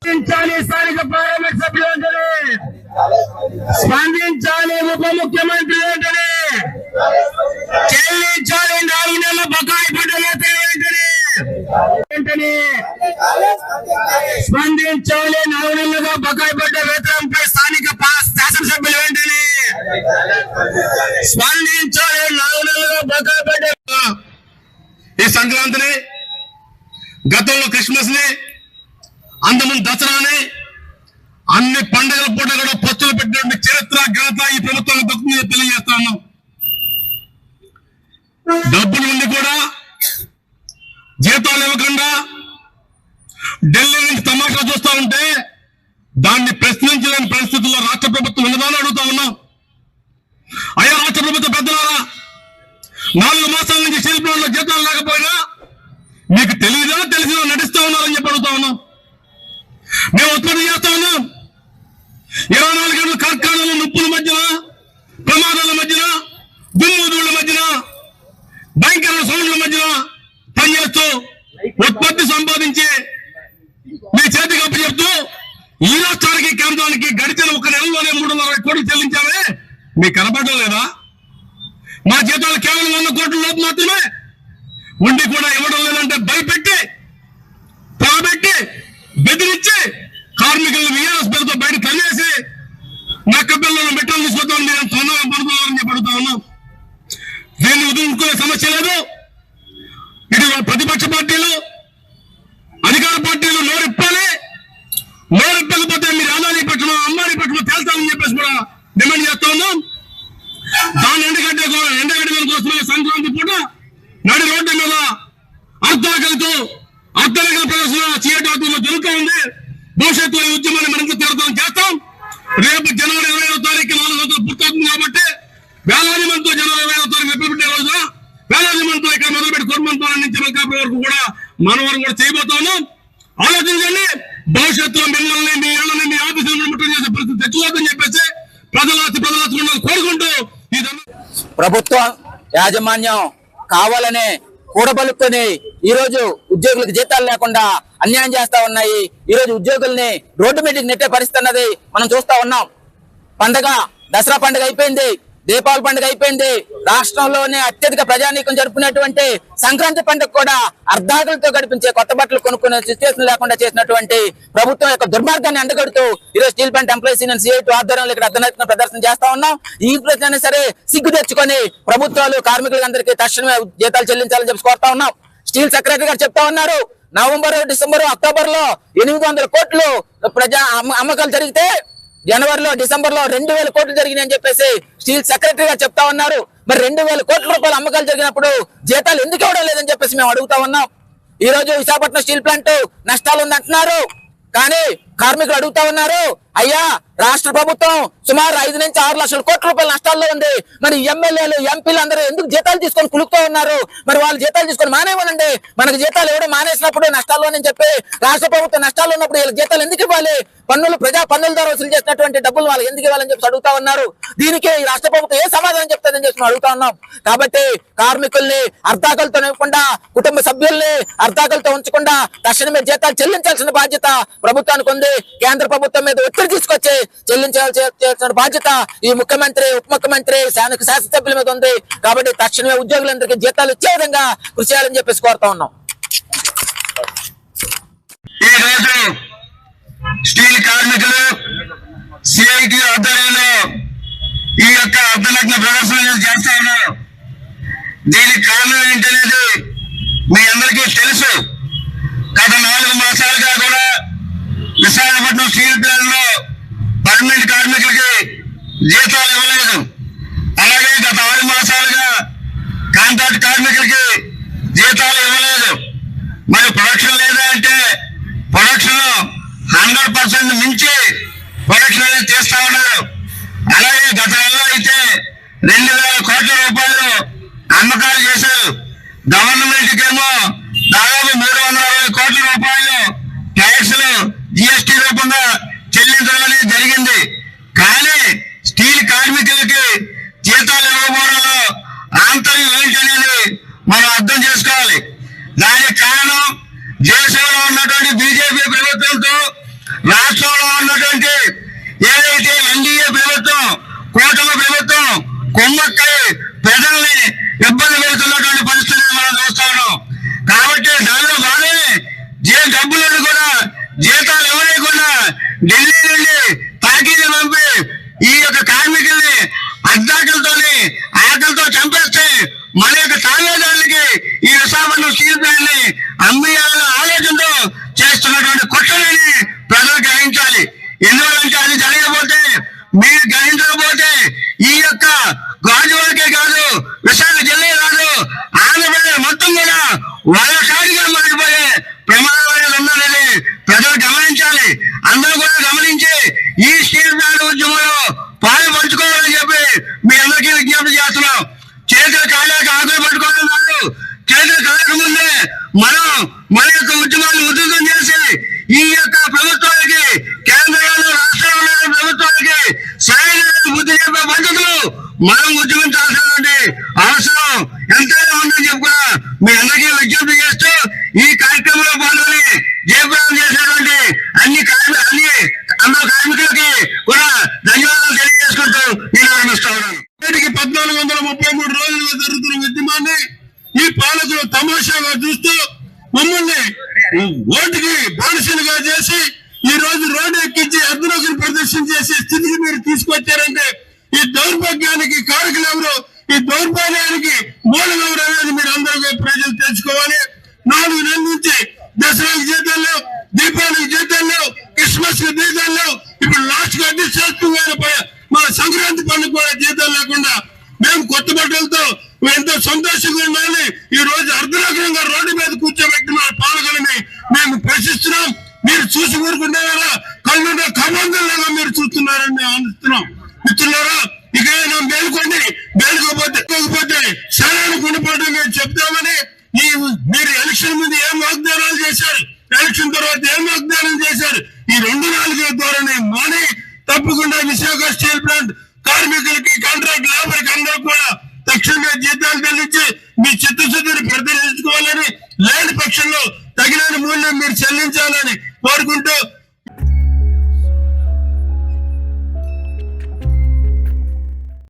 స్పందించాలి స్థానిక పార్లమెంట్ సభ్యులు వెంటనే స్పందించాలి ఉప ముఖ్యమంత్రి వెంటనే చెల్లించాలి నాలుగు నెలల బకాయి పడ్డ వేతనం వెంటనే వెంటనే స్పందించాలి నాలుగు నెలలుగా బకాయి పడ్డ వేతనంపై స్థానిక శాసనసభ్యులు వెంటనే స్పందించాలి నాలుగు నెలలుగా బకాయి పడ్డ ఈ సంక్రాంతిని గతంలో క్రిస్మస్ని అందముందు దసరాని అన్ని పండుగల పూట కూడా పచ్చులు పెట్టినటువంటి చరిత్ర ఘనత ఈ ప్రభుత్వం దక్కుతుందని తెలియజేస్తా ఉన్నాం. డబ్బులు ఉండి కూడా జీతాలు ఇవ్వకుండా ఢిల్లీ నుంచి తమాషా చూస్తా ఉంటే దాన్ని ప్రశ్నించలేని పరిస్థితుల్లో రాష్ట్ర ప్రభుత్వం ఉన్నదాన్ని అడుగుతా ఉన్నాం. అయ్యా రాష్ట్ర ప్రభుత్వ పెద్దలారా నాలుగు మాసాల నుంచి స్టీల్లో జీతాలు లేకపోయినా తెలియదో? తెలిసినా నటిస్తా ఉన్నారని చెప్పి అడుగుతా ఉన్నాం. మేము ఉత్పత్తి చేస్తా ఉన్నాం. ఇరవై నాలుగు గంటల కార్ఖానాల నొప్పుల మధ్యన ప్రమాదాల మధ్యన దుమ్ముదుళ్ళ మధ్యన భయంకర సౌండ్ల మధ్యన పనిచేస్తూ ఉత్పత్తి సంపాదించి మీ చేతికి అప్పు చెప్తూ ఈ రాష్ట్రానికి కేంద్రానికి గడిచిన ఒక నెలలోనే మూడున్నర కోట్లు చెల్లించామే. మీకు కనపడడం లేదా? మా జీతాలు కేవలం వంద కోట్ల లోపు మాత్రమే ఉండి కూడా ఇవ్వడం లేదంటే భయపెట్టి తలబెట్టి బెదిరించి కార్మికులను విఆర్ఎస్ పేరుతో బయట తన్నేసి నక్క పిల్లలను మెట్రోలు తీసుకొద్దాం నేను తొందరగా పడుతున్నారని చెప్పడుతా ఉన్నాం. దీన్ని వదులుకునే సమస్య లేదు. ఇటు ప్రతిపక్ష పార్టీలు అధికార పార్టీలు నోరిప్పాలి నోరిప్పకపోతే మీరు ఆదాని పట్టణం అమ్మాని పట్టణం తేల్తామని చెప్పేసి కూడా డిమాండ్ చేస్తా ఉన్నాం. దాన్ని ఎండగడ్డ ఎండగడ్డ కోసమే సంక్రాంతి పూట. నడి రోడ్డు మీద అర్ధనకలతో అర్ధనకల ప్రదర్శన చేయటాత్మలో జరుగుతూ ఉంది. భవిష్యత్తులో ఈ ఉద్యమాన్ని మరింత తీవ్రతరం చేస్తాం. రేపు జనవరి ఇరవై ఐదో తారీఖు నాలుగు రోజులు పూర్తవుతుంది కాబట్టి వేలాది మందితో జనవరి ఇరవై ఐదో తారీఖు రిపబ్లిక్ డే రోజున వేలాది మందితో ఇక్కడ మొదలుపెట్టి కుటుంబంతో నుంచి మల్కాపి వరకు కూడా మన వరకు కూడా చేయబోతా ఉన్నాం. ఆలోచించండి. భవిష్యత్తులో మిమ్మల్ని మీ ఇళ్ళని మీ ఆఫీసులను ముట్టం చేసే పరిస్థితి తెచ్చుకోవద్దని చెప్పేసి ప్రజలాచి ప్రజలాచి కోరుకుంటూ ఇదన్నా ప్రభుత్వం యాజమాన్యం కావాలనే కూడబలుక్కొని ఈ రోజు ఉద్యోగులకు జీతాలు లేకుండా అన్యాయం చేస్తా ఉన్నాయి. ఈ రోజు ఉద్యోగుల్ని రోడ్డు మీదకి నెట్టే పరిస్థితి అన్నది మనం చూస్తా ఉన్నాం. పండగ దసరా పండుగ అయిపోయింది. దీపావళి పండుగ అయిపోయింది. రాష్ట్రంలోనే అత్యధిక ప్రజానీకం జరుపుకునేటువంటి సంక్రాంతి పండుగ కూడా అర్ధాకులతో గడిపించే కొత్త బట్టలు కొనుక్కునే సిచ్యువేషన్ లేకుండా చేసినటువంటి ప్రభుత్వం యొక్క దుర్మార్గాన్ని అండగడుతూ ఈరోజు steel plant employees union CIT ఆధ్వర్యంలో ఇక్కడ అర్ధనైతిక ప్రదర్శన చేస్తా ఉన్నాం. ఈ ప్రశ్న సరే సిగ్గు తెచ్చుకొని ప్రభుత్వాలు కార్మికులందరికీ తక్షణమే జీతాలు చెల్లించాలని చెప్పి కోరుతా ఉన్నాం. స్టీల్ సెక్రటరీ గారు చెప్తా ఉన్నారు. నవంబర్ డిసెంబర్ అక్టోబర్లో ఎనిమిది వందల కోట్లు ప్రజా అమ్మ- అమ్మకాలు జరిగితే జనవరిలో డిసెంబర్లో రెండు వేల కోట్లు జరిగినాయని చెప్పేసి స్టీల్ సెక్రటరీ చెప్తా ఉన్నారు. మరి రెండు వేల కోట్ల రూపాయల అమ్మకాలు జరిగినప్పుడు జీతాలు ఎందుకు ఇవ్వడం లేదని చెప్పేసి మేము అడుగుతా ఉన్నాం. ఈ రోజు విశాఖపట్నం స్టీల్ ప్లాంట్ నష్టాలు ఉందంటున్నారు. కానీ కార్మికులు అడుగుతా ఉన్నారు. అయ్యా రాష్ట్ర ప్రభుత్వం సుమారు ఐదు నుంచి ఆరు లక్షల కోట్ల రూపాయల నష్టాల్లో ఉంది. మరి ఎమ్మెల్యేలు ఎంపీలు అందరూ ఎందుకు జీతాలు తీసుకొని కులుకుతూ ఉన్నారు? మరి వాళ్ళు జీతాలు తీసుకొని మానేమనండి? మనకు జీతాలు ఎవడో మానేసినప్పుడు నష్టాల్లోనని చెప్పి రాష్ట్ర ప్రభుత్వం నష్టాల్లో ఉన్నప్పుడు వీళ్ళకి జీతాలు ఎందుకు ఇవ్వాలి? పన్నులు ప్రజా పన్నుల ద్వారా వసూలు చేసినటువంటి డబ్బులు వాళ్ళు ఎందుకు ఇవ్వాలని చెప్పి అడుగుతా ఉన్నారు. దీనికి ఈ రాష్ట్ర ప్రభుత్వం ఏ సమాధానం చెప్తుందని చెప్పి అడుగుతా ఉన్నాం. కాబట్టి కార్మికుల్ని అర్ధాకలతో ఇవ్వకుండా కుటుంబ సభ్యుల్ని అర్ధాకలతో ఉంచకుండా తక్షణమే జీతాలు చెల్లించాల్సిన బాధ్యత ప్రభుత్వానికి ఉంది. కేంద్ర ప్రభుత్వం మీద ఒత్తిడి తీసుకొచ్చి చెల్లించాల్సిన బాధ్యత ఈ ముఖ్యమంత్రి ఉప ముఖ్యమంత్రి శాసన శాసనసభ్యుల మీద ఉంది. కాబట్టి తక్షణమే ఉద్యోగులందరికీ జీతాలు ఇచ్చే విధంగా కృషి చేయాలని చెప్పేసి కోరుతా ఉన్నాం. ఈ రోజు స్టీల్ కార్మికులు సిఐటి ఆధ్వర్యంలో ఈ యొక్క అర్ధలగ్న ప్రదర్శన చేస్తా ఉన్నారు. దీనికి కారణం ఏంటనేది మీ అందరికీ తెలుసు. గత నాలుగు మాసాలుగా కూడా విశాఖపట్నం స్టీల్ ప్లాంట్ జీతాలు ఇవ్వలేదు. అలాగే గత ఆరు మాసాలుగా కాంట్రాక్ట్ కార్మికులకి జీతాలు ఇవ్వలేదు. మరి ప్రొడక్షన్ లేదా అంటే ప్రొడక్షన్ హండ్రెడ్ పర్సెంట్ మించి ప్రొడక్షన్ అనేది చేస్తా ఉన్నారు. అలాగే గత నెలలో అయితే రెండు వేల కోట్ల రూపాయలు అమ్మకాలు చేశారు. గవర్నమెంట్కేమో దాదాపు మూడు వందల అరవై కోట్ల రూపాయలు ట్యాక్స్లు జిఎస్టీ రూపంగా చెల్లించడం అనేది జరిగింది కానీ స్టీల్ కార్మికులకి జీతాలు ఇవ్వకపోవడంలో ఆంతర్యం ఏంటనేది మనం అర్థం చేసుకోవాలి దానికి కారణం దేశంలో ఉన్నటువంటి బీజేపీ ప్రభుత్వంతో రాష్ట్రంలో ఉన్నటువంటి ఏదైతే ఎన్డీఏ ప్రభుత్వం కూటమి ప్రభుత్వం కొమ్మక్కై ప్రజల్ని ఇబ్బంది పెడుతున్నటువంటి పరిస్థితిని మనం చూస్తా ఉన్నాం. కాబట్టి దానిలో బాగానే జే డబ్బులను కూడా జీతాలు ఇవ్వలేకుండా ఢిల్లీ నుండి తాకీలు పంపి ఈ యొక్క కార్మికుల్ని అద్దాకలతోని ఆకలితో చంపేస్తే మన యొక్క తావేదారులకి ఈ విశాఖపట్నం సీల్ ప్లాంట్ అమ్మేయాలని వాళ్ళ వలసారిగా మారిపోయే ప్రమాదాలు ఉన్నారని ప్రజలు గమనించాలి. అందరూ కూడా గమనించి ఈ స్టీల్ ప్లాంట్ ఉద్యమంలో పాలు పంచుకోవాలని చెప్పి మీ అందరికీ విజ్ఞప్తి చేస్తున్నాం. చేతులు కాలేక ఆకులు పట్టుకోవడం కాదు. చేతులు కాలేక ముందే మనం మన యొక్క ఉద్యమాన్ని ఉధృతం చేసి ఈ యొక్క ప్రభుత్వానికి కేంద్రంలో రాష్ట్రంలో ప్రభుత్వానికి సరైన బుద్ధి చెప్పే పద్ధతులు మనం ఉద్యమించాల్సినటువంటి అవసరం ఎంతైనా ఉందని చెప్పుకున్నా మీ అందరికీ విజ్ఞప్తి చేస్తూ ఈ కార్యక్రమంలో పాల్గొని జయప్రదం చేసినటువంటి అన్ని అన్ని అందరు కార్మికులకి కూడా ధన్యవాదాలు తెలియజేసుకుంటూ నేను ఆరంభిస్తా ఉన్నాను. పద్నాలుగు వందల ముప్పై మూడు రోజులుగా జరుగుతున్న ఉద్యమాన్ని ఈ పాలకులు తమాషాగా చూస్తూ మమ్మల్ని ఓటుకి బానిసలుగా చేసి ఈ రోజు రోడ్డు ఎక్కించి అర్ధనగర్ ప్రదర్శన చేసే స్థితికి మీరు తీసుకొచ్చారంటే ఈ దౌర్భాగ్యానికి కారకులు ఎవరు? ఈ దౌర్భాగ్యానికి ఊరుకుంటే కదా ఊరుకుంటారా? కళ్ళు కమందలాగా మీరు చూస్తున్నారని మేము ఆనందిస్తున్నాం మిత్రులారా ఇకైనా మేలుకోండి మేలుకోపోతే లేకపోతే శరణానికి గుణపడడం మేము చెప్తామని ఈ మీరు ఎలక్షన్ ముందు ఏం వాగ్దానాలు చేశారు? ఎలక్షన్ తర్వాత ఏం వాగ్దానం చేశారు? ఈ రెండు నాలుగు ద్వారానే మాని తప్పకుండా విశాఖ స్టీల్ ప్లాంట్ కార్మికులకి కాంట్రాక్ట్ లేబర్ అందరూ కూడా తక్షణమే జీతాలు చెల్లించి మీ చిత్తశుద్ధిని ప్రదర్శించుకోవాలని లేని పక్షంలో తగిన మూల్యం మీరు చెల్లించాలని కోరుకుంటూ